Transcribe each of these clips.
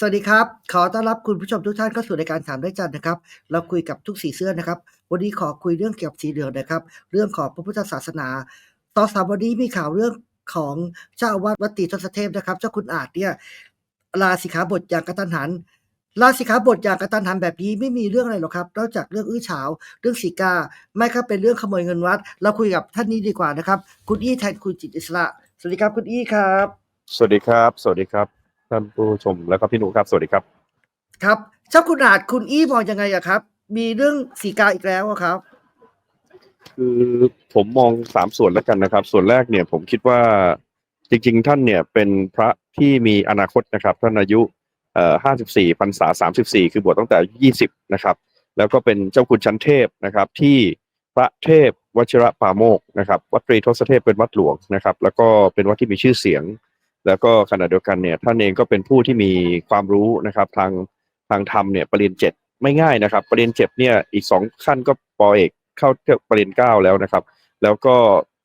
สวัสดีครับ ขอต้อนรับคุณผู้ชมทุกท่านเข้าสู่รายการถามได้จันนะครับ เราคุยกับทุกสีเสื้อนะครับ วันนี้ขอคุยเรื่องเกี่ยวกับสีเหลืองนะครับ เรื่องของพระพุทธศาสนา ตอนสามวันนี้มีข่าวเรื่องของเจ้าอาวาสวัดตีทศเทพนะครับ เจ้าคุณอาจเนี่ยลาสิกขาบทอย่างกระตันหันลาสิกขาบทอย่างกระตันหันแบบนี้ไม่มีเรื่องอะไรหรอกครับ นอกจากเรื่องอื้อฉาว เรื่องสีกา ไม่ครับเป็นเรื่องขโมยเงินวัด เราคุยกับท่านนี้ดีกว่านะครับ คุณอี้แทนคุณจิตอิสระ สวัสดีครับคุณอี้ครับ สวัสดีครับ สวัสดีครับ ท่านผู้ชมแล้วก็พี่หนูครับ สวัสดีครับ ครับเจ้าคุณอาจคุณอี้มองยังไงอะครับ มีเรื่องสีกาอีกแล้วอะครับ คือผมมองสามส่วนแล้วกันนะครับ ส่วนแรกเนี่ยผมคิดว่าจริง ๆ ท่านเนี่ยเป็นพระที่มีอนาคตนะครับ ท่านอายุเอ่อห้าสิบสี่พรรษาสามสิบสี่คือบวชตั้งแต่ยี่สิบนะครับ แล้วก็เป็นเจ้าคุณชั้นเทพนะครับ ที่พระเทพวชิระปาโมกนะครับ วัดตรีทศเทพเป็นวัดหลวงนะครับ แล้วก็เป็นวัดที่มีชื่อเสียง แล้วก็ขณะเดียวกันเนี่ยท่านเองก็เป็นผู้ที่มีความรู้นะครับทางทางธรรมเนี่ยปริญญาเจ็ดไม่ง่ายนะครับปริญญาเจ็ดเนี่ยอีกสองขั้นก็ปอเอกเข้าเทียบปริญญาเก้าแล้วนะครับ แล้วก็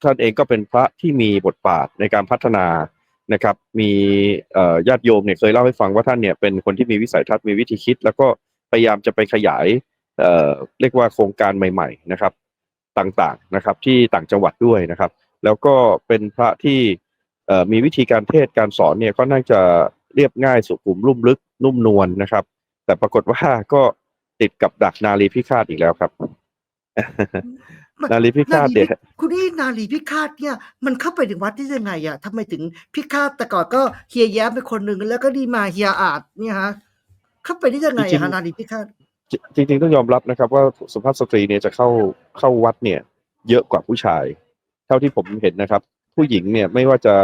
ท่านเองก็เป็นพระที่มีบทบาทในการพัฒนานะครับมีญาติโยมเนี่ยเคยเล่าให้ฟังว่าท่านเนี่ยเป็นคนที่มีวิสัยทัศน์มีวิธีคิด แล้วก็พยายามจะไปขยายเอ่อเรียกว่าโครงการใหม่ ๆ นะครับ ต่างๆนะครับที่ต่างจังหวัดด้วยนะครับ แล้วก็เป็นพระที่ มีวิธีการเทศน์การสอนเนี่ยก็น่าจะเรียบง่ายสุขุมลุ่มลึกนุ่มนวลนะครับ แต่ปรากฏว่าก็ติดกับดักนารีพิฆาตอีกแล้วครับ นารีพิฆาตเนี่ยคุณอี้นารีพิฆาตเนี่ย มันเข้าไปถึงวัดได้ยังไงอะทำไมถึงพิฆาตแต่ก่อนก็เฮียแย้มเป็นคนหนึ่งแล้วก็ดีมาเฮียอาจเนี่ยฮะเข้าไปได้ยังไงจริอะงๆฮะนารีพิฆาตจริงๆต้องยอมรับนะครับ ว่าสุภาพสตรีเนี่ยจะเข้าเข้าวัดเนี่ย เยอะกว่าผู้ชาย เท่าที่ผมเห็นนะครับ ผู้หญิงเนี่ยไม่ว่าจะ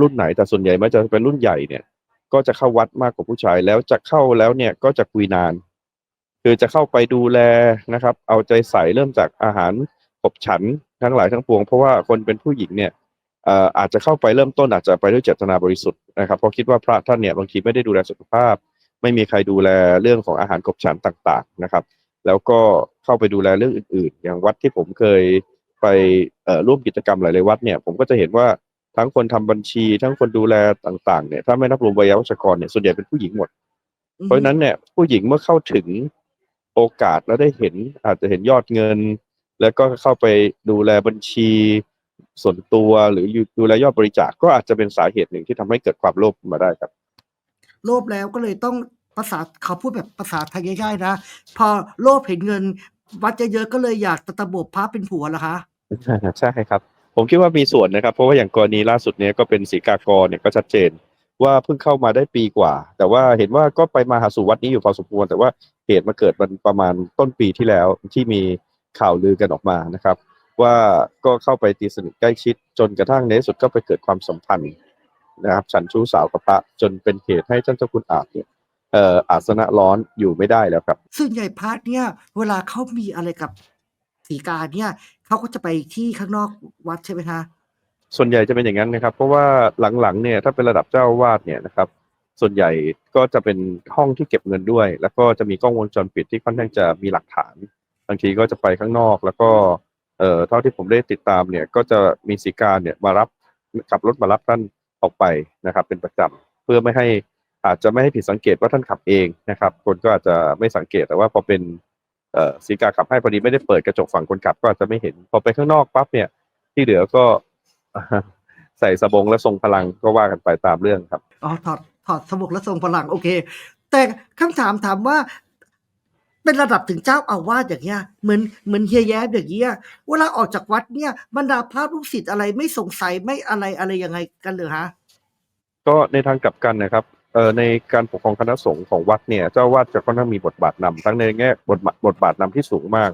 รุ่นไหนแต่ส่วนใหญ่ไม่ว่าจะเป็นรุ่นใหญ่เนี่ย ก็จะเข้าวัดมากกว่าผู้ชายแล้วจะเข้าแล้วเนี่ยก็จะคุยนาน คือจะเข้าไปดูแลนะครับ เอาใจใส่เริ่มจากอาหารขบฉันทั้งหลายทั้งปวง เพราะว่าคนเป็นผู้หญิงเนี่ยเอ่ออาจจะเข้าไปเริ่มต้นอาจจะไปด้วยเจตนาบริสุทธิ์นะครับเพราะคิดว่าพระท่านเนี่ยบางทีไม่ได้ดูแลสุขภาพ ไม่มีใครดูแลเรื่องของอาหารขบฉันต่าง ๆนะครับ แล้วก็เข้าไปดูแลเรื่องอื่น ๆ อย่างวัดที่ผมเคย ไปเอ่อร่วมกิจกรรมหลายๆวัดเนี่ยผมก็จะเห็นว่าทั้งคนทำบัญชีทั้งคนดูแลต่างๆเนี่ยถ้าไม่นับรวมวัยวัชกรเนี่ยส่วนใหญ่เป็นผู้หญิงหมด เพราะฉะนั้นเนี่ยผู้หญิงเมื่อเข้าถึงโอกาสแล้วได้เห็นอาจจะเห็นยอดเงิน แล้วก็เข้าไปดูแลบัญชีส่วนตัวหรืออยู่ดูแลยอดบริจาคก็อาจจะเป็นสาเหตุหนึ่งที่ทำให้เกิดความโลภมาได้ครับ โลภแล้วก็เลยต้องภาษาเขาพูดแบบภาษาไทยง่ายๆนะ พอโลภเห็นเงิน วัดเยอะๆก็เลยอยากตะตะบกพระเป็นผัวเหรอคะ ใช่ใช่ครับ ผมคิดว่ามีส่วนนะครับ เพราะว่าอย่างกรณีล่าสุดเนี้ยก็เป็นสีกากรเนี่ยก็ชัดเจน ว่าเพิ่งเข้ามาได้ปีกว่า แต่ว่าเห็นว่าก็ไปมาหาสู่วัดนี้อยู่พอสมควร แต่ว่าเหตุมาเกิดมันประมาณต้นปีที่แล้วที่มีข่าวลือกันออกมานะครับ ว่าก็เข้าไปตีสนิทใกล้ชิด จนกระทั่งในสุดก็ไปเกิดความสัมพันธ์นะครับ ฉันชู้สาวกับพระจนเป็นเหตุให้ท่านเจ้าคุณอาจเนี่ยเอ่ออาสนะร้อนอยู่ไม่ได้แล้วครับ ส่วนใหญ่พระเนี่ยเวลาเขามีอะไรกับ สีกาเนี่ยเขาก็จะไปที่ข้างนอกวัดใช่ไหมคะส่วนใหญ่จะเป็นอย่างนั้นนะครับ เพราะว่าหลังๆเนี่ยถ้าเป็นระดับเจ้าวาดเนี่ยนะครับ ส่วนใหญ่ก็จะเป็นห้องที่เก็บเงินด้วย แล้วก็จะมีกล้องวงจรปิดที่ค่อนข้างจะมีหลักฐานบางทีก็จะไปข้างนอก แล้วก็เอ่อเท่าที่ผมได้ติดตามเนี่ย ก็จะมีสีการเนี่ยมารับขับรถมารับท่านออกไปนะครับ เป็นประจำเพื่อไม่ให้อาจจะไม่ให้ผิดสังเกตว่าท่านขับเองนะครับ คนก็อาจจะไม่สังเกตแต่ว่าพอเป็น เอ่อสีกาขับให้พอดีไม่ได้เปิดกระจกฝั่งคนขับก็อาจจะไม่เห็น พอไปข้างนอกปั๊บเนี่ย ที่เหลือก็ใส่สบงและทรงพลังก็ว่ากันไปตามเรื่องครับอ๋อถอดถอดสมุกและทรงพลังโอเค แต่คำถามถามว่าเป็นระดับถึงเจ้าอาวาสอย่างเงี้ยเหมือนเหมือนเฮียแย้มอย่างเงี้ยเวลาออกจากวัดเนี่ยบรรดาพระลูกศิษย์อะไรไม่สงสัยไม่อะไรอะไรยังไงกันเลยฮะก็ในทางกลับกันนะครับเอ่อ ในการปกครองคณะสงฆ์ของวัดเนี่ยเจ้าวาดจะค่อนข้างมีบทบาทนำทั้งในแง่บทบาทบทบาทนำที่สูงมาก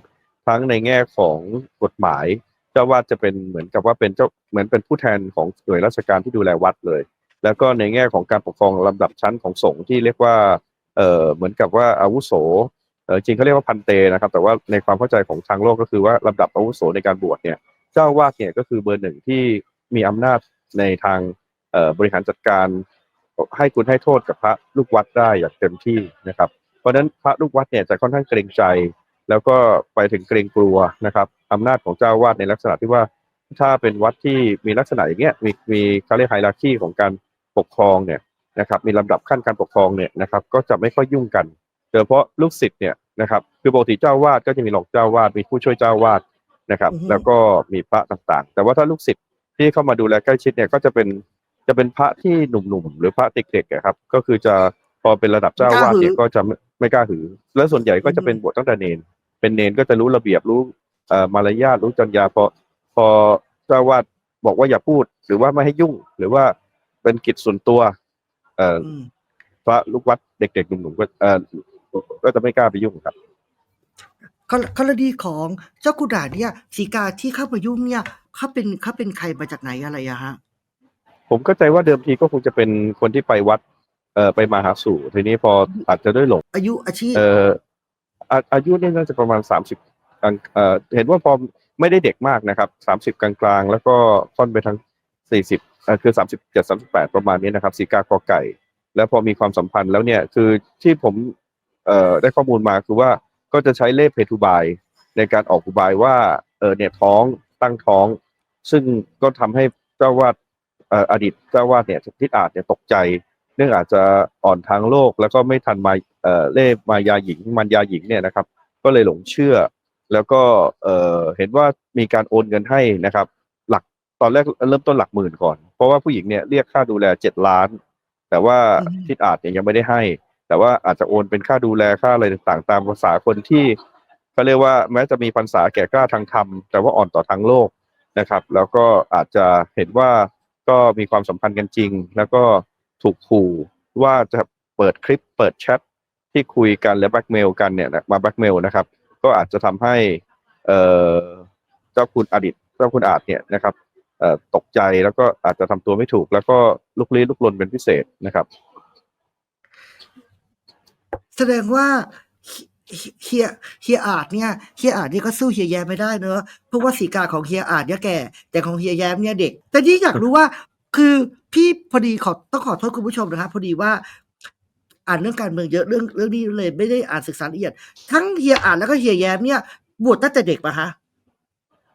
ทั้งในแง่ของกฎหมาย เจ้าวาดจะเป็นเหมือนกับว่าเป็นเจ้าเหมือนเป็นผู้แทนของหน่วยราชการที่ดูแลวัดเลย แล้วก็ในแง่ของการปกครองลำดับชั้นของสงฆ์ที่เรียกว่าเอ่อเหมือนกับว่าอาวุโสเออจริงเขาเรียกว่าพันเตนะครับ แต่ว่าในความเข้าใจของทางโลกก็คือว่าลำดับอาวุโสในการบวชเนี่ยเจ้าวาดเนี่ยก็คือเบอร์หนึ่งที่มีอำนาจในทางบริหารจัดการ ให้คุณให้โทษกับพระลูกวัดได้อย่างเต็มที่นะครับ เพราะฉะนั้นพระลูกวัดเนี่ยจะค่อนข้างเกรงใจ แล้วก็ไปถึงเกรงกลัวนะครับอำนาจของเจ้าอาวาดในลักษณะที่ว่าถ้าเป็นวัดที่มีลักษณะอย่างเงี้ยมีมีเขาเรียกไฮรักีของการปกครองเนี่ยนะครับมีลำดับขั้นการปกครองเนี่ยนะครับก็จะไม่ค่อยยุ่งกันโดยเฉพาะลูกศิษย์เนี่ยนะครับคือปกติเจ้าวาดก็จะมีรองเจ้าวาดมีผู้ช่วยเจ้าวาดนะครับอือฮึแล้วก็มีพระต่างๆ แต่ว่าถ้าลูกศิษย์ที่เข้ามาดูแลใกล้ชิดเนี่ยก็จะเป็น จะเป็นพระที่หนุ่มๆหรือพระเด็กๆอะครับ ก็คือจะพอเป็นระดับเจ้าวาดเนี่ยก็จะไม่ไม่กล้าหือ และส่วนใหญ่ก็จะเป็นบทตั้งแต่เนน เป็นเนนก็จะรู้ระเบียบรู้เอ่อมารยาทรู้จรรยาพอพอเจ้าวาดบอกว่าอย่าพูด หรือว่าไม่ให้ยุ่ง หรือว่าเป็นกิจส่วนตัว เอ่ออืมพระลูกวัดเด็กๆหนุ่มๆก็เอ่อก็จะไม่กล้าไปยุ่งครับ กรกรณีของเจ้ากุดาเนี่ยสีกาที่เข้ามายุ่งเนี่ยเขาเป็นเขาเป็นใครมาจากไหนอะไรอะฮะ ผมเข้าใจว่าเดิมทีก็คงจะเป็นคนที่ไปวัด เอ่อไปมาหาสู่ทีนี้พออาจจะด้วยหลง อายุอาชีพ เอ่ออาอายุเนี่ยน่าจะประมาณสามสิบกลางเอ่อเห็นว่าพอไม่ได้เด็กมากนะครับสามสิบกลางๆ แล้วก็ค่อนไปทั้งสี่สิบเอ่อคือสามสิบเจ็ดสามสิบแปดประมาณนี้นะครับสีกากอไก่ แล้วพอมีความสัมพันธ์แล้วเนี่ยคือที่ผมเอ่อได้ข้อมูลมาคือว่าก็จะใช้เล่ห์เพทุบาย ในการออกอุบายว่าเออเนี่ยท้องตั้งท้อง ซึ่งก็ทำให้เจ้าวาดเอ่ออดีตเจ้าวาดเนี่ยทิศอาจเนี่ยตกใจ เนื่องอาจจะอ่อนทางโลก แล้วก็ไม่ทันมาเอ่อเล่ห์มายาหญิงมันยาหญิงเนี่ยนะครับ ก็เลยหลงเชื่อ แล้วก็เอ่อเห็นว่ามีการโอนเงินให้นะครับ หลักตอนแรกเริ่มต้นหลักหมื่นก่อน เพราะว่าผู้หญิงเนี่ยเรียกค่าดูแลเจ็ดล้าน แต่ว่าอืมทิศอาจเนี่ยยังไม่ได้ให้ แต่ว่าอาจจะโอนเป็นค่าดูแลค่าอะไรต่างๆ ตามภาษาคนที่เขาเรียกว่าแม้จะมีพรรษาแก่กล้าทางธรรมแต่ว่าอ่อนต่อทางโลกนะครับ แล้วก็อาจจะเห็นว่า ก็มีความสัมพันธ์กันจริง แล้วก็ถูกขู่ว่าจะเปิดคลิปเปิดแชทที่คุยกันและแบล็กเมลกันเนี่ยมาแบล็กเมลนะครับ ก็อาจจะทำให้เเจ้าคุณอดิตเจ้าคุณอาจเนี่ยนะครับตกใจแล้วก็อาจจะทำตัวไม่ถูก แล้วก็ลุกลี้ลุกลนเป็นพิเศษนะครับ แสดงว่า เฮียเฮียอาจเนี่ยเฮียอาจเนี่ยก็สู้เฮียแย้มไม่ได้เนอะเพราะว่าสีกาของเฮียอาจเนี่ยแก่ แต่ของเฮียแย้มเนี่ยเด็ก แต่นี่อยากรู้ว่า คือพี่พอดีขอต้องขอโทษคุณผู้ชมนะครับพอดีว่า อ่านเรื่องการเมืองเยอะเรื่องเรื่องนี้เลย ไม่ได้อ่านศึกษาละเอียด ทั้งเฮียอาจแล้วก็เฮียแย้มเนี่ย บวชตั้งแต่เด็กปะคะ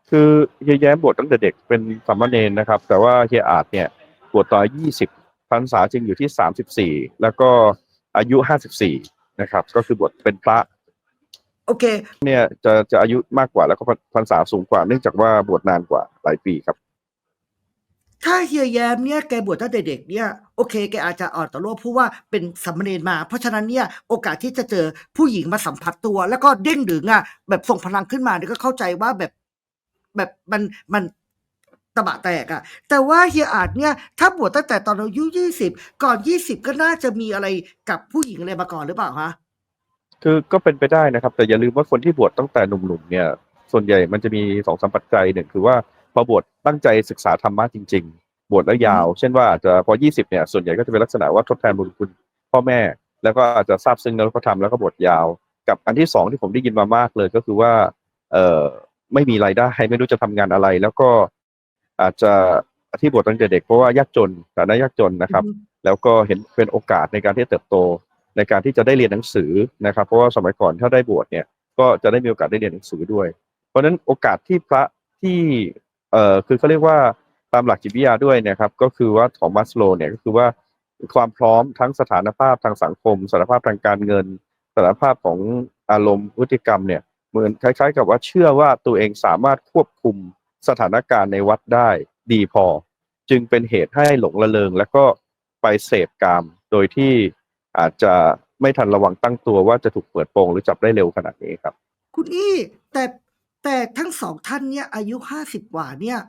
คือเฮียแย้มบวชตั้งแต่เด็กเป็นสามเณรนะครับ แต่ว่าเฮียอาจเนี่ยบวชตอนยี่สิบพรรษาจริงอยู่ที่สามสิบสี่แล้วก็อายุห้าสิบสี่นะครับ ก็คือบวชเป็นพระ โอเค เนี่ยจะจะอายุมากกว่าแล้วก็พรรษาสูงกว่า เนื่องจากว่าบวชนานกว่าหลายปีครับ ถ้าเฮียแย้มเนี่ยแกบวชตั้งแต่เด็กเนี่ยโอเคแกอาจจะอ่อนต่อโลกเพราะว่าเป็นสัมมเนรมา เพราะฉะนั้นเนี่ยโอกาสที่จะเจอผู้หญิงมาสัมผัสตัว แล้วก็เด้งดึงอะแบบส่งพลังขึ้นมาเนี่ยก็เข้าใจว่าแบบแบบมันมันตะบะแตกอะแต่ว่าเฮียอาจเนี่ย ถ้าบวชตั้งแต่ตอนอายุยี่สิบก่อนยี่สิบก็น่าจะมีอะไรกับผู้หญิงอะไรมาก่อนหรือเปล่าคะ คือก็เป็นไปได้นะครับ แต่อย่าลืมว่าคนที่บวชตั้งแต่หนุ่มๆเนี่ย ส่วนใหญ่มันจะมีสองสามปัจจัยหนึ่งคือว่าพอบวชตั้งใจศึกษาธรรมะจริง ๆ บวชแล้วยาว เช่นว่าอาจจะพอยี่สิบเนี่ยส่วนใหญ่ก็จะเป็นลักษณะว่าทดแทนบุญคุณพ่อแม่ แล้วก็อาจจะทราบซึ้งแล้วก็ทำแล้วก็บวชยาว กับอันที่สองที่ผมได้ยินมามากเลยก็คือว่า เอ่อไม่มีรายได้ไม่รู้จะทำงานอะไร แล้วก็อาจจะที่บวชตั้งแต่เด็กเพราะว่ายากจนฐานะยากจนนะครับ แล้วก็เห็นเป็นโอกาสในการที่จะเติบโต ในการที่จะได้เรียนหนังสือนะครับ เพราะว่าสมัยก่อนถ้าได้บวชเนี่ยก็จะได้มีโอกาสได้เรียนหนังสือด้วย เพราะฉะนั้นโอกาสที่พระที่เอ่อคือเขาเรียกว่าตามหลักจิตวิทยาด้วยเนะครับ ก็คือว่าของมัสโลเนี่ยก็คือว่าความพร้อมทั้งสถานภาพทางสังคมสถานภาพทางการเงินสถานภาพของอารมณ์พฤติกรรมเนี่ยเหมือนคล้าย ๆ กับว่าเชื่อว่าตัวเองสามารถควบคุมสถานการณ์ในวัดได้ดีพอ จึงเป็นเหตุให้หลงระเริง แล้วก็ไปเสพกามโดยที่ อาจจะไม่ทันระวังตั้งตัวว่าจะถูกเปิดโปงหรือจับได้เร็วขนาดนี้ครับ คุณอี้แต่แต่ทั้งสองท่านเนี่ย อายุห้าสิบกว่าเนี่ย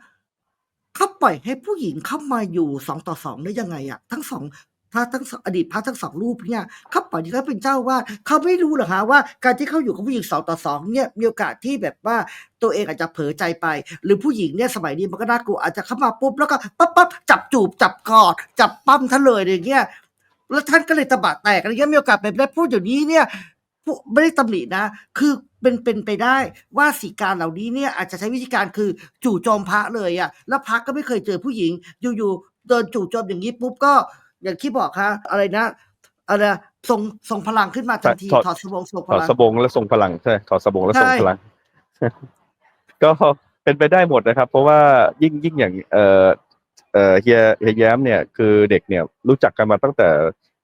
เขาปล่อยให้ผู้หญิงเข้ามาอยู่สองต่อสองได้ยังไงอะทั้งสองพระทั้งอดีตพระทั้งสองรูปเนี่ยเขาปล่อยให้เขาเป็นเจ้าว่าเขาไม่รู้เหรอคะว่าการที่เขาอยู่กับผู้หญิงสองต่อสองเนี่ยมีโอกาสที่แบบว่าตัวเองอาจจะเผลอใจไป หรือผู้หญิงเนี่ยสมัยนี้มันก็น่ากลัวอาจจะเข้ามาปุ๊บแล้วก็ปั๊บปั๊บจับจูบจับกอดจับปั้มท่านเลยอย่างเงี้ย แล้วท่านก็เลยตะบะแตกอะไรเงี้ยมีโอกาสแบบนั้นพูดอย่างนี้เนี่ยผู้ไม่ได้ตำหนินะ คือเป็นเป็นไปได้ว่าสีการเหล่านี้เนี่ยอาจจะใช้วิธีการคือจู่โจมพระเลยอะ่ะแล้วพระก็ไม่เคยเจอผู้หญิง อยู่ๆเดินจู่โจมอย่างนี้ปุ๊บก็อย่างที่บอกค่ะอะไรนะอะไรนะทรงทรงพลังขึ้นมาทันทีถอดถอดสบงทรงพถอดลังสบงและทรงพลังใช่ถอดสบงและทรงใช่พลัง ก็เป็นไปได้หมดนะครับ เพราะว่ายิ่งยิ่งอย่างเอ่อ เอ่อเฮียเฮียแย้มเนี่ยคือเด็กเนี่ยรู้จักกันมาตั้งแต่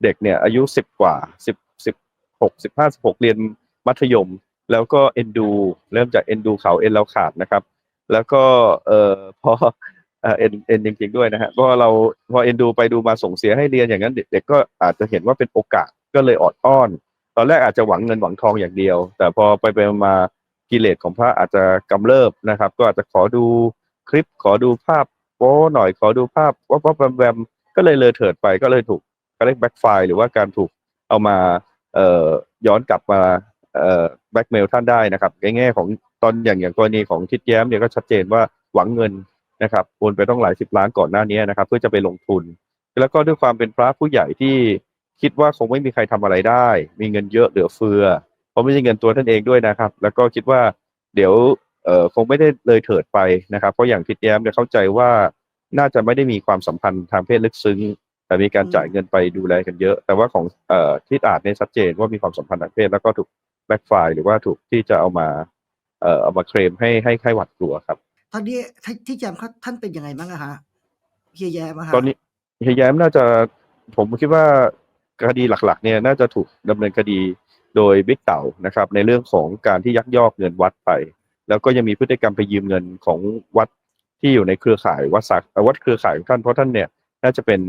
เด็กเนี่ยอายุสิบกว่าสิบสิบหกสิบห้าสิบหกเรียนมัธยม แล้วก็เอ็นดู เริ่มจากเอ็นดูเขาเอ็นเราขาดนะครับ แล้วก็เอ่อพอเอ่อเอ็นเอ็นจริงๆด้วยนะฮะเพราะเราพอเอ็นดูไปดูมาส่งเสียให้เรียนอย่างนั้นเด็กก็อาจจะเห็นว่าเป็นโอกาสก็เลยออดอ้อน ตอนแรกอาจจะหวังเงินหวังทองอย่างเดียว แต่พอไปไปมากิเลสของพระอาจจะกำเริบนะครับ ก็อาจจะขอดูคลิปขอดูภาพ ป้หน่อยขอดูภาพว่าว่าแวมแวมก็เลยเลยเถิดไปก็เลยถูกก็เรียกแบ็กไฟหรือว่าการถูกเอามาเอ่อย้อนกลับมาเอ่อแบ็กเมลท่านได้นะครับในแง่ของตอนอย่างอย่างกรณีของทิดแย้มเนี่ยก็ชัดเจนว่าหวังเงินนะครับโอนไปต้องหลายสิบล้านก่อนหน้านี้นะครับ เพื่อจะไปลงทุน แล้วก็ด้วยความเป็นพระผู้ใหญ่ที่คิดว่าคงไม่มีใครทำอะไรได้ มีเงินเยอะเหลือเฟือเพราะไม่ใช่เงินตัวท่านเองด้วยนะครับ แล้วก็คิดว่าเดี๋ยว เอ่อคงไม่ได้เลยเถิดไปนะครับ เพราะอย่างทิดแย้มเนี่ยเข้าใจว่าน่าจะไม่ได้มีความสัมพันธ์ทางเพศลึกซึ้ง แต่มีการจ่ายเงินไปดูแลกันเยอะ แต่ว่าของเอ่อทิดอาจเนี่ยชัดเจนว่ามีความสัมพันธ์ทางเพศแล้วก็ถูกแบ็กไฟหรือว่าถูกที่จะเอามาเอ่อเอามาเคลมให้ให้ให้หวัดกลัวครับ ตอนนี้ที่ที่แจมเขาท่านเป็นยังไงบ้างอะฮะเฮียแย้มอะฮะตอนนี้เฮียแย้มน่าจะผมคิดว่าคดีหลักๆ เนี่ยน่าจะถูกดำเนินคดีโดยบิ๊กเต่านะครับ ในเรื่องของการที่ยักยอกเงินวัดไป แล้วก็ยังมีพฤติกรรมไปยืมเงินของวัดที่อยู่ในเครือข่ายวัดสักเอ่อวัดเครือข่ายของท่านเพราะท่านเนี่ยน่าจะเป็น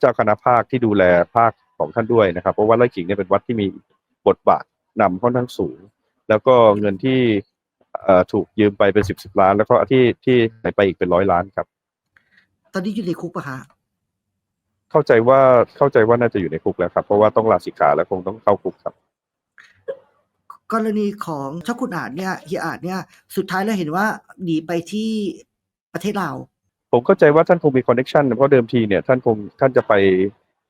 เจ้าคณะภาคที่ดูแลภาคของท่านด้วยนะครับเพราะว่าไร่ขิงเนี่ยเป็นวัดที่มีบทบาทนำค่อนข้างสูง แล้วก็เงินที่เอ่อถูกยืมไปเป็นสิบสิบล้าน แล้วก็ที่ที่หายไปอีกเป็นร้อยล้านครับ ตอนนี้อยู่ในคุกปะฮะเข้าใจว่าเข้าใจว่าน่าจะอยู่ในคุกแล้วครับ เพราะว่าต้องลาสิกขาและคงต้องเข้าคุกครับ กรณีของเจ้าคุณอาจเนี่ยเฮียอาจเนี่ยสุดท้ายแล้วเห็นว่าหนีไปที่ประเทศลาวผมเข้าใจว่าท่านคงมีคอนเน t ชันเพราะเดิมทีเนี่ยท่านคงท่านจะไป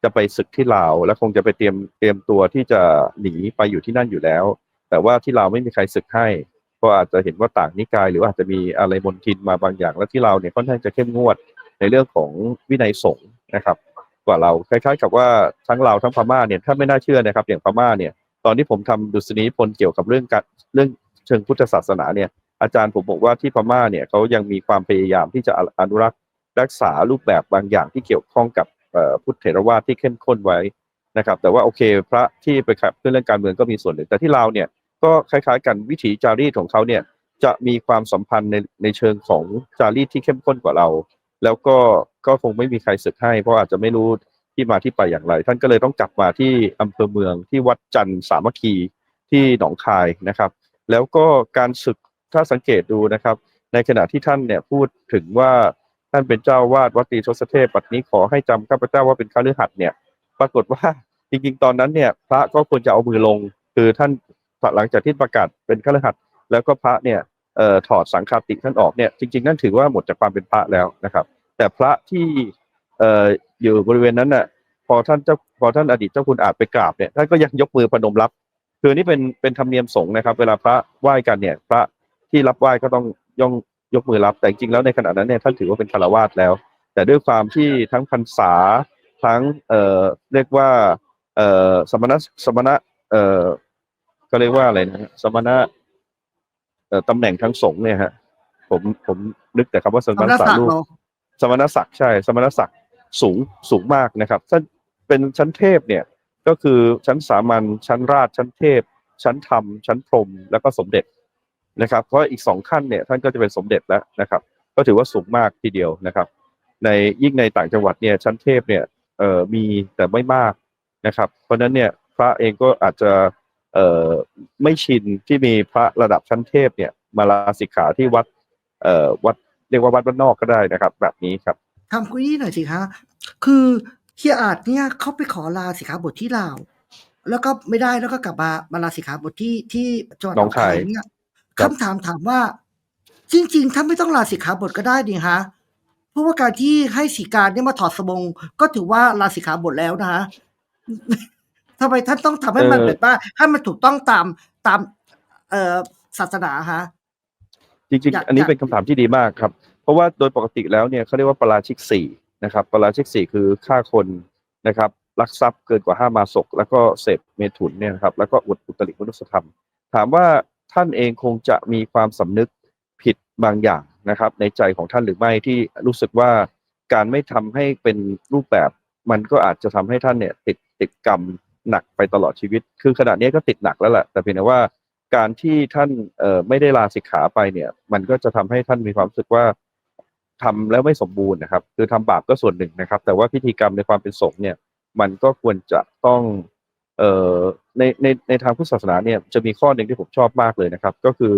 จะไปศึกที่ลาว แล้วคงจะไปเตรียมเตรียมตัวที่จะหนีไปอยู่ที่นั่นอยู่แล้ว แต่ว่าที่ลาวไม่มีใครศึกให้เพราะอาจจะเห็นว่าต่างนิกาย หรือว่าอาจจะมีอะไรมนทินมาบางอย่าง แล้วที่ลาวเนี่ยค่อนข้างจะเข้มงวดในเรื่องของวินัยสงฆ์นะครับ กว่าเราคล้ายๆ กับว่าทั้งเราวทั้งพม่าเนี่ยท่านไม่น่าเชื่อนะครับ อย่างพม่าเนี่ย ตอนที่ผมทำดุษณีพลเกี่ยวกับเรื่องการเรื่องเชิงพุทธศาสนาเนี่ยอาจารย์ผมบอกว่าที่พม่าเนี่ยเขายังมีความพยายามที่จะอนุรักษ์รักษารูปแบบบางอย่างที่เกี่ยวข้องกับพุทธเถรวาทที่เข้มข้นไว้นะครับ แต่ว่าโอเค พระที่ไปขับเคลื่อนเรื่องการเมืองก็มีส่วนหนึ่งแต่ที่ลาวเนี่ยก็คล้ายๆ กันวิถีจารีตของเขาเนี่ยจะมีความสัมพันธ์ในในเชิงของจารีตที่เข้มข้นกว่าเรา แล้วก็ก็คงไม่มีใครศึกให้ เพราะอาจจะไม่รู้ ที่มาที่ไปอย่างไร ท่านก็เลยต้องกลับมาที่อำเภอเมืองที่วัดจันทร์สามัคคีที่หนองคายนะครับ แล้วก็การศึกถ้าสังเกตดูนะครับ ในขณะที่ท่านเนี่ยพูดถึงว่าท่านเป็นเจ้าวาดวัดตีทศเทพปัดนี้ขอให้จำข้าพเจ้าว่าเป็นข้าฤหัสเนี่ย ปรากฏว่าจริงๆ ตอนนั้นเนี่ย พระก็ควรจะเอามือลง คือท่านหลังจากที่ประกาศเป็นข้าฤหัสแล้วก็พระเนี่ยเอ่อถอดสังฆาติท่านออกเนี่ยจริงๆ นั่นถือว่าหมดจากความเป็นพระแล้วนะครับ แต่พระที่ เอ่ออยู่บริเวณนั้นน่ะ พอท่านเจ้าพอท่านอดีตเจ้าคุณอาจไปกราบเนี่ยท่านก็ยังยกมือพนมรับ คือนี่เป็นเป็นธรรมเนียมสงฆ์นะครับ เวลาพระไหว้กันเนี่ย พระที่รับไหว้ก็ต้องย่องยกมือรับ แต่จริงๆแล้วในขณะนั้นเนี่ยท่านถือว่าเป็นคารวาสแล้ว แต่ด้วยความที่ทั้งพรรษาทั้งเอ่อเรียกว่าเอ่อสมณะสมณะเอ่อก็เรียกว่าอะไรนะฮะสมณะเอ่อตำแหน่งทั้งสงฆ์เนี่ยฮะผมผมนึกแต่คำว่าสมสำณนักศักศักดิ์ดิ์รูปเนาะสมณศักดิ์ใช่ สมณศักดิ์ สูงสูงมากนะครับท่าเป็นชั้นเทพเนี่ยก็คือชั้นสามัญชั้นราชชั้นเทพ ชั้นธรรม ชั้นพรหมแล้วก็สมเด็จนะครับ เพราะอีกสองขั้นเนี่ยท่านก็จะเป็นสมเด็จแล้วนะครับ ก็ถือว่าสูงมากทีเดียวนะครับ ในยิ่งในต่างจังหวัดเนี่ยชั้นเทพเนี่ยเอ่อมีแต่ไม่มากนะครับ เพราะฉะนั้นเนี่ยพระเองก็อาจจะเอ่อไม่ชินที่มีพระระดับชั้นเทพเนี่ยมาลาสิกขาที่วัดเอ่อวัดเรียกว่าวัดบ้านนอกก็ได้นะครับ แบบนี้ครับ ทำคุยหน่อยสิคะ คือเฮียอาจเนี่ยเขาไปขอลาสิกขาบทที่ลาว แล้วก็ไม่ได้แล้วก็กลับมามาลาสิกขาบทที่ที่จังหวัดหนองคายเนี่ยครับคำถามถามว่า จริง ๆ ถ้าไม่ต้องลาสิกขาบทก็ได้นี่ฮะเพราะว่าการที่ให้สีการเนี่ยมาถอดสบง ก็ถือว่าลาสิกขาบทแล้วนะฮะทำไมท่านต้องทำให้มันเอ่อแบบว่าให้มันถูกต้องตามตาม เอ่อศาสนาฮะจริงอยากๆอันนี้อยากเป็นคำถามที่ดีมากครับ เพราะว่าโดยปกติแล้วเนี่ยเขาเรียกว่าปราชิกสี่นะครับปราชิกสี่คือฆ่าคนนะครับลักทรัพย์เกินกว่าห้ามาศก แล้วก็เสพเมถุนเนี่ยนะครับแล้วก็อุดอุตริมนุสธรรม ถามว่าท่านเองคงจะมีความสำนึกผิดบางอย่างนะครับ ในใจของท่านหรือไม่ที่รู้สึกว่าการไม่ทำให้เป็นรูปแบบมันก็อาจจะทำให้ท่านเนี่ยติดติดกรรมหนักไปตลอดชีวิต คือขณะนี้ก็ติดหนักแล้วแหละแต่เพียงแต่ว่าการที่ท่านเอ่อไม่ได้ลาสิกขาไปเนี่ย มันก็จะทำให้ท่านมีความรู้สึกว่า ทำแล้วไม่สมบูรณ์นะครับ คือทำบาปก็ส่วนหนึ่งนะครับ แต่ว่าพิธีกรรมในความเป็นสงฆ์เนี่ย มันก็ควรจะต้องเอ่อในในในทางพุทธศาสนาเนี่ยจะมีข้อหนึ่งที่ผมชอบมากเลยนะครับ ก็คือ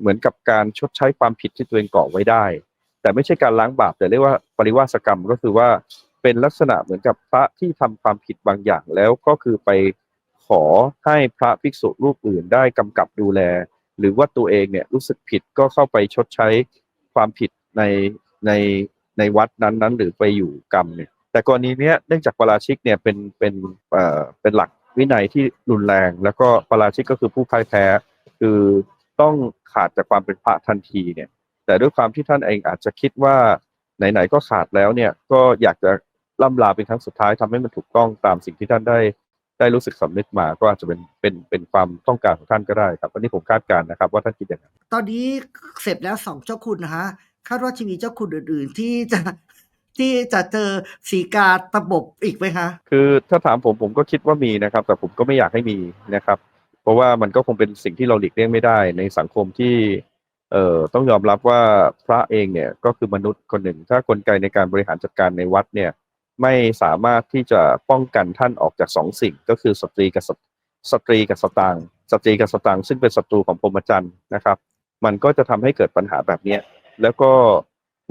เหมือนกับการชดใช้ความผิดที่ตัวเองก่อไว้ได้ แต่ไม่ใช่การล้างบาปแต่เรียกว่าปริวาสกรรมก็คือว่าเป็นลักษณะเหมือนกับพระที่ทำความผิดบางอย่างแล้วก็คือไปขอให้พระภิกษุรูปอื่นได้กำกับดูแล หรือว่าตัวเองเนี่ยรู้สึกผิดก็เข้าไปชดใช้ความผิดใน ในในวัดนั้นๆ หรือไปอยู่กรรมเนี่ย แต่กรณีเนี้ยเนื่องจากปราชิกเนี่ยเป็นเป็นเอ่อเป็นหลักวินัยที่รุนแรง แล้วก็ปราชิกก็คือผู้พ่ายแพ้ คือต้องขาดจากความเป็นพระทันทีเนี่ย แต่ด้วยความที่ท่านเองอาจจะคิดว่าไหนๆก็ขาดแล้วเนี่ยก็อยากจะล่ำลาเป็นครั้งสุดท้ายทำให้มันถูกต้องตามสิ่งที่ท่านได้ได้รู้สึกสำนึกมาก็อาจจะเป็นเป็นเป็นความต้องการของท่านก็ได้ครับอันนี้ผมคาดการณ์นะครับ ว่าท่านคิดอย่างนั้นตอนนี้เสร็จแล้วสองเจ้าคุณนะฮะ คาดว่าจะมีเจ้าคุณอื่น ๆ ที่จะที่จะเจอสีกาตะบบอีกไหมคะ คือถ้าถามผมผมก็คิดว่ามีนะครับ แต่ผมก็ไม่อยากให้มีนะครับ เพราะว่ามันก็คงเป็นสิ่งที่เราหลีกเลี่ยงไม่ได้ ในสังคมที่เอ่อต้องยอมรับว่าพระเองเนี่ยก็คือมนุษย์คนหนึ่ง ถ้ากลไกในการบริหารจัดการในวัดเนี่ยไม่สามารถที่จะป้องกันท่านออกจากสองสิ่ง ก็คือสตรีกับสตรีกับสตางสตรีกับสตางซึ่งเป็นศัตรูของพรหมจรรย์นะครับ มันก็จะทำให้เกิดปัญหาแบบเนี้ย แล้วก็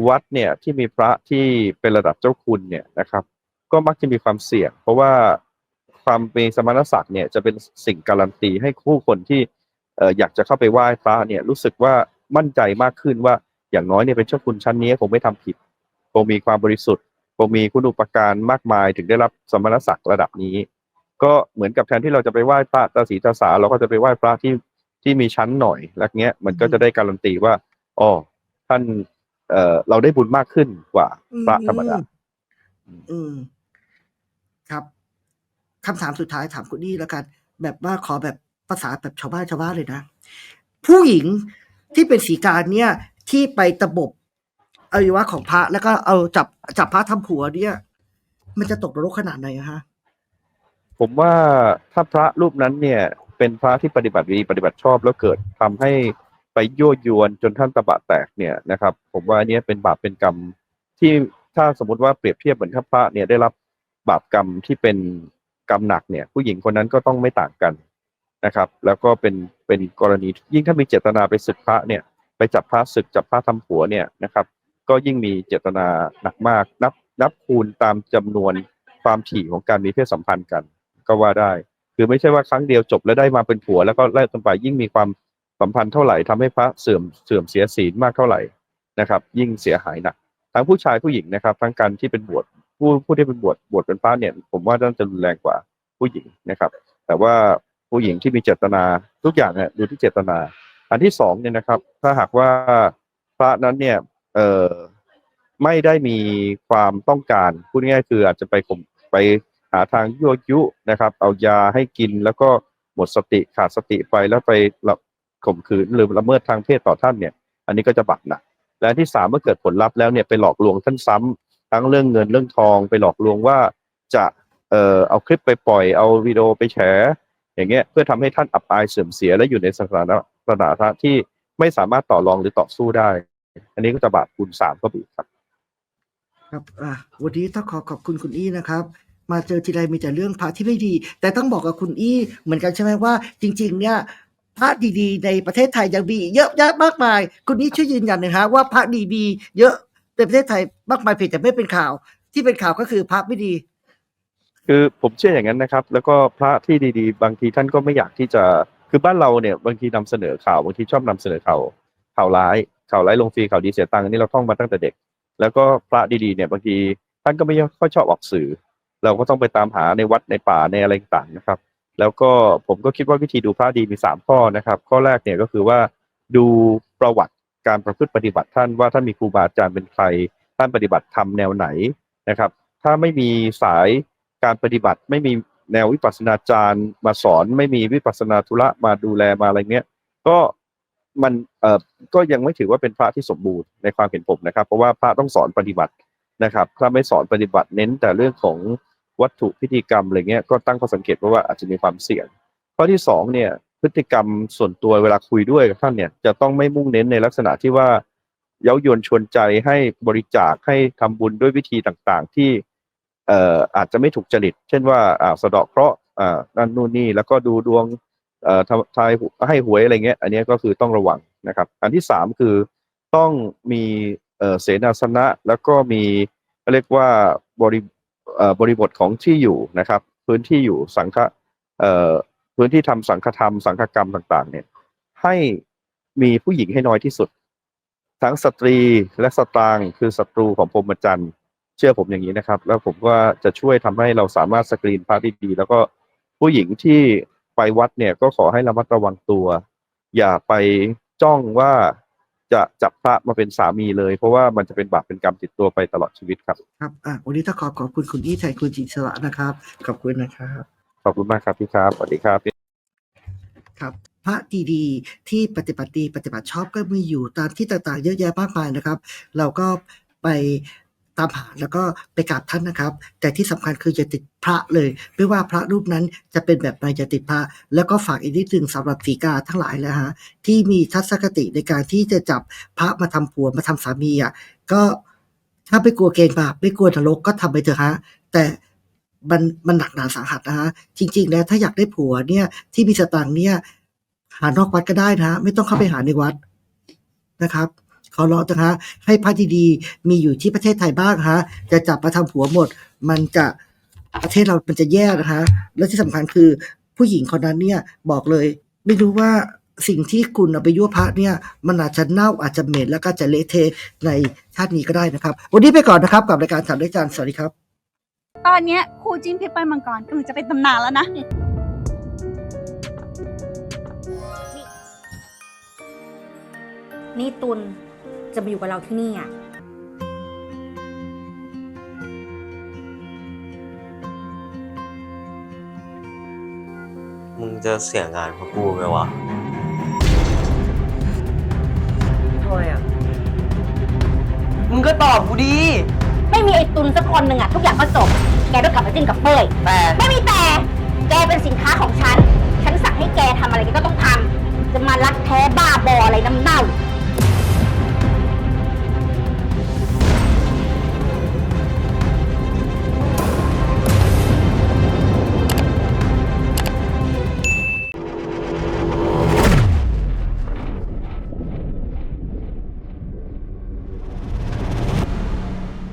วัดเนี่ยที่มีพระที่เป็นระดับเจ้าคุณเนี่ยนะครับ ก็มักจะมีความเสี่ยง เพราะว่าความเป็นสมณศักดิ์เนี่ยจะเป็นสิ่งการันตีให้ผู้คนที่เอออยากจะเข้าไปไหว้พระเนี่ยรู้สึกว่ามั่นใจมากขึ้นว่าอย่างน้อยเนี่ยเป็นเจ้าคุณชั้นนี้คงไม่ทำผิดคงมีความบริสุทธิ์คงมีคุณอุปการมากมายถึงได้รับสมณศักดิ์ระดับนี้ ก็เหมือนกับแทนที่เราจะไปไหว้พระตาสีตาสาเราก็จะไปไหว้พระที่ที่มีชั้นหน่อยแล้วเงี้ยมันก็จะได้การันตีว่าอ๋อ ท่านเอ่อเราได้บุญมากขึ้นกว่าพระธรรมดาอืม ครับคำถามสุดท้ายถามคุณนี่แล้วกัน แบบว่าขอแบบภาษาแบบชาวบ้านชาวบ้านเลยนะ ผู้หญิงที่เป็นสีกาเนี่ย ที่ไปตะบบอวัยวะของพระแล้วก็เอาจับจับพระทำผัวเนี่ย มันจะตกนรกขนาดไหนอะฮะผมว่าถ้าพระรูปนั้นเนี่ย เป็นพระที่ปฏิบัติดีปฏิบัติชอบแล้วเกิดทำให้ ไปยั่วยวนจนท่านตะบะแตกเนี่ยนะครับ ผมว่าอันนี้เป็นบาปเป็นกรรมที่ถ้าสมมติว่าเปรียบเทียบเหมือนถ้าพระเนี่ยได้รับบาปกรรมที่เป็นกรรมหนักเนี่ย ผู้หญิงคนนั้นก็ต้องไม่ต่างกันนะครับ แล้วก็เป็นเป็นกรณียิ่งถ้ามีเจตนาไปศึกพระเนี่ย ไปจับพระศึกจับพระทำผัวเนี่ยนะครับ ก็ยิ่งมีเจตนาหนักมาก นับนับคูณตามจำนวนความถี่ของการมีเพศสัมพันธ์กัน ก็ว่าได้ คือไม่ใช่ว่าครั้งเดียวจบแล้วได้มาเป็นผัว แล้วก็ไล่กันไปยิ่งมีความ สัมพันธ์เท่าไหร่ทำให้พระเสื่อมเสื่อมเสียศีลมากเท่าไหร่นะครับ ยิ่งเสียหายหนักทั้งผู้ชายผู้หญิงนะครับ ทั้งการที่เป็นบวชผู้ผู้ที่เป็นบวชบวชเป็นพระเนี่ย ผมว่าน่าจะรุนแรงกว่าผู้หญิงนะครับ แต่ว่าผู้หญิงที่มีเจตนาทุกอย่างเนี่ยดูที่เจตนา อันที่สองเนี่ยนะครับ ถ้าหากว่าพระนั้นเนี่ยเอ่อไม่ได้มีความต้องการพูดง่ายๆคืออาจจะไปข่มไปหาทางยั่วยุนะครับ เอายาให้กินแล้วก็หมดสติขาดสติไปแล้วไปละ ข่มขืนหรือละเมิดทางเพศต่อท่านเนี่ย อันนี้ก็จะบาปหนักและที่สามเมื่อเกิดผลลัพธ์แล้วเนี่ยไปหลอกลวงท่านซ้ำทั้งเรื่องเงินเรื่องทองไปหลอกลวงว่าจะเอ่อเอาคลิปไปปล่อยเอาวิดีโอไปแฉอย่างเงี้ยเพื่อทำให้ท่านอับอายเสื่อมเสียและอยู่ในสถานะสถานะที่ไม่สามารถต่อรองหรือต่อสู้ได้ อันนี้ก็จะบาปคูณสามก็บีครับ ครับอะวันนี้ต้องขอขอบคุณคุณอี้นะครับมาเจอทีไรมีแต่เรื่องพระที่ไม่ดี แต่ต้องบอกกับคุณอี้เหมือนกันใช่ไหมว่า จริง ๆ เนี่ย พระดีๆ ในประเทศไทยยังมีเยอะแยะมากมาย คุณอี้ช่วยยืนยันหน่อยฮะว่าพระดีๆเยอะในประเทศไทยมากมายเพียงแต่ไม่เป็นข่าว ที่เป็นข่าวก็คือพระไม่ดี คือผมเชื่ออย่างนั้นนะครับ แล้วก็พระที่ดีๆ บางทีท่านก็ไม่อยากที่จะคือบ้านเราเนี่ยบางทีนำเสนอข่าวบางทีชอบนำเสนอข่าวข่าวร้ายข่าวร้ายลงฟรีข่าวดีเสียตังค์นี่เราท่องมาตั้งแต่เด็ก แล้วก็พระดีๆเนี่ยบางทีท่านก็ไม่ค่อยชอบออกสื่อ เราก็ต้องไปตามหาในวัดในป่าในอะไรต่างๆนะครับ แล้วก็ผมก็คิดว่าวิธีดูพระดีมีสามข้อนะครับ ข้อแรกเนี่ยก็คือว่าดูประวัติการประพฤติปฏิบัติท่านว่าท่านมีครูบาอาจารย์เป็นใคร ท่านปฏิบัติธรรมแนวไหนนะครับ ถ้าไม่มีสายการปฏิบัติไม่มีแนววิปัสสนาจารย์มาสอนไม่มีวิปัสสนาธุระมาดูแลมาอะไรเงี้ยก็มันเอ่อก็ยังไม่ถือว่าเป็นพระที่สมบูรณ์ในความเห็นผมนะครับ เพราะว่าพระต้องสอนปฏิบัตินะครับ ถ้าไม่สอนปฏิบัติเน้นแต่เรื่องของ วัตถุพิธีกรรมอะไรเงี้ยก็ตั้งข้อสังเกตว่าอาจจะมีความเสี่ยง ข้อที่สองเนี่ยพฤติกรรมส่วนตัวเวลาคุยด้วยกับท่านเนี่ยจะต้องไม่มุ่งเน้นในลักษณะที่ว่าเย้ายวนชวนใจให้บริจาคให้ทำบุญด้วยวิธีต่างๆ ที่เอ่ออาจจะไม่ถูกจริต เช่นว่าอ่าสะเดาะเคราะห์อ่านั่นนู่นนี่แล้วก็ดูดวงเอ่อทายให้หวยอะไรเงี้ย อันนี้ก็คือต้องระวังนะครับ อันที่สามคือต้องมีเอ่อเสนาสนะแล้วก็มีเรียกว่าบริ บริบทของที่อยู่นะครับ พื้นที่อยู่สังฆพื้นที่ทำสังฆธรรมสังฆกรรมต่าง ๆ เนี่ย ให้มีผู้หญิงให้น้อยที่สุด ทั้งสตรีและสตรางคือศัตรูของพรหมจรรย์เชื่อผมอย่างนี้นะครับ แล้วผมก็จะช่วยทำให้เราสามารถสกรีนพระได้ดีแล้วก็ผู้หญิงที่ไปวัดเนี่ยก็ขอให้ระมัดระวังตัว อย่าไปจ้องว่า จะจับพระมาเป็นสามีเลย เพราะว่ามันจะเป็นบาปเป็นกรรมติดตัวไปตลอดชีวิตครับ ครับอะวันนี้ต้องขอขอบคุณคุณอี้แทนคุณจิตรสระนะครับ ขอบคุณนะครับ ขอบคุณมากครับพี่ครับสวัสดีครับครับพระดีๆ ที่ปฏิบัติดีปฏิบัติชอบก็มีอยู่ตามที่ต่างๆ เยอะแยะมากมายนะครับ เราก็ไป ตามหาแล้วก็ไปกราบท่านนะครับ แต่ที่สำคัญคืออย่าติดพระเลย ไม่ว่าพระรูปนั้นจะเป็นแบบไหนอย่าติดพระ แล้วก็ฝากอีกนิดหนึ่งสำหรับสีกาทั้งหลายแล้วฮะที่มีทัศนคติในการที่จะจับพระมาทำผัวมาทำสามีอะก็ถ้าไม่กลัวเกณฑ์บาปไม่กลัวนรกก็ทำไปเถอะฮะแต่มันมันหนักหนาสาหัสนะฮะจริง ๆ แล้วถ้าอยากได้ผัวเนี่ย ที่มีสตางค์เนี่ยหานอกวัดก็ได้นะฮะไม่ต้องเข้าไปหาในวัดนะครับ ขอร้องนะคะ ให้พระดีๆมีอยู่ที่ประเทศไทยบ้างฮะจะจับมาทำผัวหมด มันจะประเทศเรามันจะแย่นะคะ และที่สำคัญคือผู้หญิงคนนั้นเนี่ยบอกเลย ไม่รู้ว่าสิ่งที่คุณเอาไปยั่วพระเนี่ยมันอาจจะเน่าอาจจะเหม็นแล้วก็จะเละเทะในชาตินี้ก็ได้นะครับ วันนี้ไปก่อนนะครับ กับรายการถามด้วยจานสวัสดีครับ ตอนเนี้ยคู่จิ้นเพชรปานมังกรกำลังจะเป็นตำนานแล้วนะนี่ตุล จะมาอยู่กับเราที่นี่อะมึงจะเสียงานเพราะกูไหมวะทำไมอะ มึงก็ตอบกูดี ไม่มีไอ้ตุลสักคนหนึ่งอะทุกอย่างก็จบ แกต้องกลับมาจิ้นกับเป้ยแต่ ไม่มีแต่ แกเป็นสินค้าของฉัน ฉันสั่งให้แกทำอะไรแกก็ต้องทำจะมารักแท้บ้าบออะไรน้ำเน่า